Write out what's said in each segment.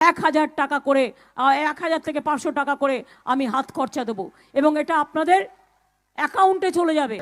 এক হাজার টাকা করে এক হাজার থেকে পাঁচশো টাকা করে আমি হাত খরচা দেবো। এবং এটা আপনাদের অ্যাকাউন্টে চলে যাবে।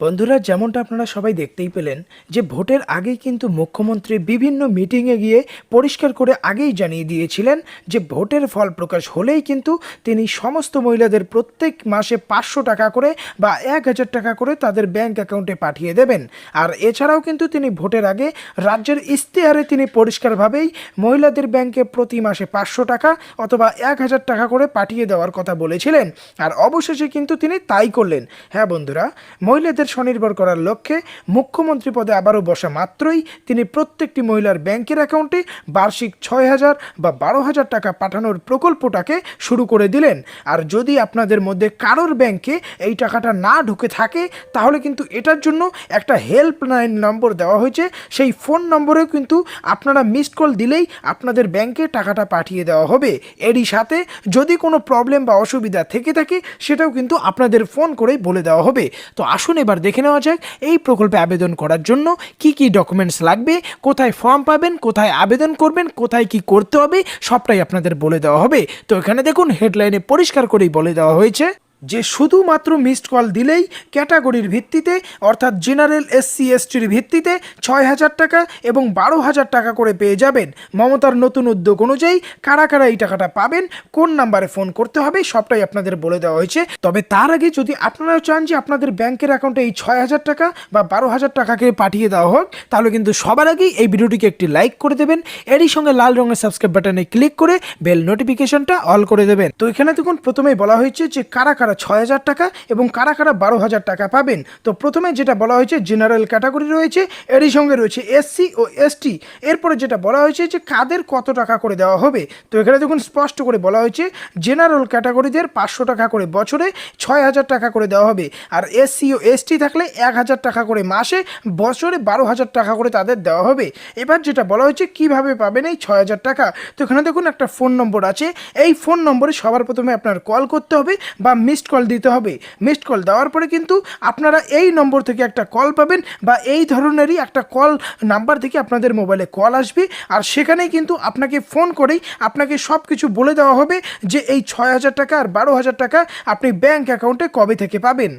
বন্ধুরা, যেমনটা আপনারা সবাই দেখতেই পেলেন যে ভোটের আগেই কিন্তু মুখ্যমন্ত্রী বিভিন্ন মিটিংয়ে গিয়ে পরিষ্কার করে আগেই জানিয়ে দিয়েছিলেন যে ভোটের ফল প্রকাশ হলেই কিন্তু তিনি সমস্ত মহিলাদের প্রত্যেক মাসে পাঁচশো টাকা করে বা এক হাজার টাকা করে তাদের ব্যাংক অ্যাকাউন্টে পাঠিয়ে দেবেন। আর এছাড়াও কিন্তু তিনি ভোটের আগে রাজ্যের ইশতেহারে তিনি পরিষ্কারভাবেই মহিলাদের ব্যাংকে প্রতি মাসে পাঁচশো টাকা অথবা এক হাজার টাকা করে পাঠিয়ে দেওয়ার কথা বলেছিলেন। আর অবশেষে কিন্তু তিনি তাই করলেন। হ্যাঁ বন্ধুরা, মহিলাদের স্বনির্ভর করার লক্ষ্যে মুখ্যমন্ত্রী পদে আবারও বসা মাত্রই তিনি প্রত্যেকটি মহিলার ব্যাংকের অ্যাকাউন্টে বার্ষিক ছয় হাজার বা বারো হাজার টাকা পাঠানোর প্রকল্পটাকে শুরু করে দিলেন। আর যদি আপনাদের মধ্যে কারোর ব্যাংকে এই টাকাটা না ঢুকে থাকে, তাহলে কিন্তু এটার জন্য একটা হেল্পলাইন নম্বর দেওয়া হয়েছে। সেই ফোন নম্বরেও কিন্তু আপনারা মিসড কল দিলেই আপনাদের ব্যাংকে টাকাটা পাঠিয়ে দেওয়া হবে। এরই সাথে যদি কোনো প্রবলেম বা অসুবিধা থেকে থাকে, সেটাও কিন্তু আপনাদের ফোন করেই বলে দেওয়া হবে। তো আসুন এবার দেখে নেওয়া যাক, এই প্রকল্পে আবেদন করার জন্য কি কি ডকুমেন্টস লাগবে, কোথায় ফর্ম পাবেন, কোথায় আবেদন করবেন, কোথায় কি করতে হবে, সবটাই আপনাদের বলে দেওয়া হবে। তো এখানে দেখুন হেডলাইনে পরিষ্কার করেই বলে দেওয়া হয়েছে। যে শুধুমাত্র মিসড কল দিলেই ক্যাটাগরির ভিত্তিতে, অর্থাৎ জেনারেল এসসি এসটির ভিত্তিতে ছয় হাজার টাকা এবং বারো হাজার টাকা করে পেয়ে যাবেন। মমতার নতুন উদ্যোগ অনুযায়ী কারা কারা এই টাকাটা পাবেন, কোন নাম্বারে ফোন করতে হবে সবটাই আপনাদের বলে দেওয়া হয়েছে। তবে তার আগে যদি আপনারাও চান যে আপনাদের ব্যাংকের অ্যাকাউন্টে এই ছয় হাজার টাকা বা বারো হাজার টাকাকে পাঠিয়ে দেওয়া হোক, তাহলে কিন্তু সবার আগেই এই ভিডিওটিকে একটি লাইক করে দেবেন। এরই সঙ্গে লাল রঙের সাবস্ক্রাইব বাটনে ক্লিক করে বেল নোটিফিকেশনটা অল করে দেবেন। তো এখানে দেখুন, প্রথমেই বলা হয়েছে যে কারা কারা ছয় হাজার টাকা এবং কারা কারা বারো হাজার টাকা পাবেন? তো প্রথমে যেটা বলা হয়েছে জেনারেল ক্যাটাগরি রয়েছে, এরই সঙ্গে রয়েছে এসসি ও এসটি এরপরে যেটা বলা হয়েছে যে কাদের কত টাকা করে দেওয়া হবে? তো এখানে দেখুন, স্পষ্ট করে বলা হয়েছে জেনারেল ক্যাটাগরিদের পাঁচশো টাকা করে বছরে ছয় হাজার টাকা করে দেওয়া হবে। আর এসসি ও এসটি থাকলে এক হাজার টাকা করে মাসে, বছরে বারো হাজার টাকা করে তাদের দেওয়া হবে। এবার যেটা বলা হয়েছে, কীভাবে পাবেন এই ছয় হাজার টাকা? তো এখানে দেখুন, একটা ফোন নম্বর আছে। এই ফোন নম্বরে সবার প্রথমে আপনার কল করতে হবে বা মিসড কল দিতে হবে। মিসড কল দেওয়ার পরে কিন্তু আপনারা এই নম্বর থেকে একটা কল পাবেন বা এই ধরনেরই একটা কল নাম্বার থেকে আপনাদের মোবাইলে কল আসবে। আর সেখানেই কিন্তু আপনাকে ফোন করেই আপনাকে সব কিছু বলে দেওয়া হবে যে এই ছয় হাজার টাকা আর বারো হাজার টাকা আপনি ব্যাংক অ্যাকাউন্টে কবে থেকে পাবেন।